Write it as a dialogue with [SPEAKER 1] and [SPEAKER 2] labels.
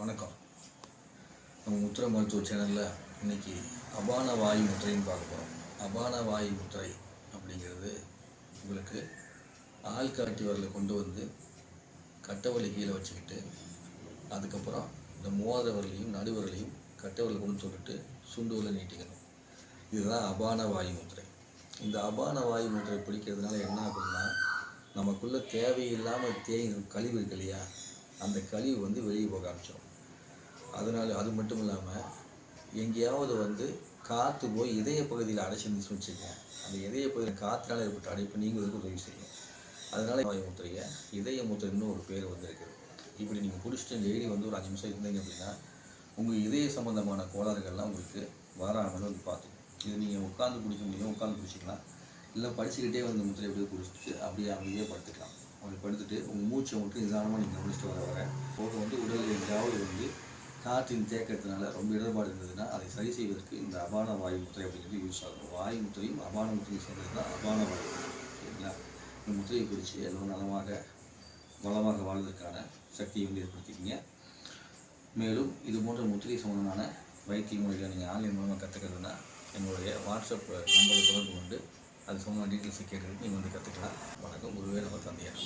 [SPEAKER 1] வணக்கம். நம்ம முத்திரை மருத்துவ சேனலில் இன்னைக்கு அபான வாயு முத்திரைன்னு பார்க்க போகிறோம் அபான வாயு முத்திரை அப்படிங்கிறது உங்களுக்கு ஆள்காட்டி வரல கொண்டு வந்து கட்டவலி கீழே வச்சுக்கிட்டு அதுக்கப்புறம் இந்த மோதிர வரலையும் நடுவரலையும் கட்டவரலை கொண்டு சொல்லிட்டு சுண்டுவில் நீட்டிக்கணும். இதுதான் அபான வாயு முத்திரை. இந்த அபான வாயு முத்திரை பிடிக்கிறதுனால என்ன ஆகும்னா நமக்குள்ளே தேவையில்லாமல் தேங்கி கழிவு இருக்கு இல்லையா? அந்த கழிவு வந்து வெளியே போக ஆரம்பிச்சிடும். அதனால் அது மட்டும் இல்லாமல் எங்கேயாவது வந்து காற்று போய் இதய பகுதியில் அடைச்சிருந்துச்சு வச்சுக்கோங்க. அந்த இதய பகுதியில் காற்றுனால ஏற்பட்ட அடைப்பு நீங்களுக்கு உதவி செய்யும் அதனால் வாயு முத்திரையை இதய முத்திரைன்னு ஒரு பேர் வந்திருக்குது. இப்படி நீங்கள் பிடிச்சிட்டு டெய்லி வந்து ஒரு அஞ்சு நிமிஷம் இருந்தீங்க அப்படின்னா உங்கள் இதய சம்பந்தமான கோளாறுகள்லாம் உங்களுக்கு வராமல் வந்து பார்த்துக்கும் இது நீங்கள் உட்காந்து குடிக்க முடியும் உட்காந்து குடிச்சிக்கலாம். இல்லை படிச்சுக்கிட்டே வந்து முத்திரை அப்படியே குடிச்சிட்டு அப்படியே அமைதியே படுத்துக்கலாம். அப்படி படுத்துட்டு உங்கள் மூச்சை மட்டும் நிதானமாக நீங்கள் கவனிச்சுட்டு வர வர போக வந்து உடலில் எங்கேயாவது வந்து காற்றின் தேக்கத்தினால ரொம்ப இடர்பாடு இருந்ததுன்னா அதை சரி செய்வதற்கு இந்த அபான வாயு முத்திரை அப்படிங்கிறது யூஸ் ஆகும். வாயு முத்திரையும் அபான முத்திரையும் சேர்ந்தது தான் அபான வாயு சரிங்களா? இந்த முத்திரையை பிடிச்சி எல்லோரும் நலமாக வளமாக வாழ்வதற்கான சக்தியை வந்து ஏற்படுத்திக்கிங்க. மேலும் இது போன்ற முத்திரை சம்பந்தமான வைத்திய முறைகளை நீங்கள் ஆன்லைன் மூலமாக கற்றுக்கிறதுனா என்னுடைய வாட்ஸ்அப் நம்பரை தொடர்பு கொண்டு அது சம்பந்தமான டீட்டெயில்ஸை கேட்குறதுக்கு நீங்கள் வந்து கற்றுக்கலாம் வணக்கம். குருவே நம்ம தந்தையார்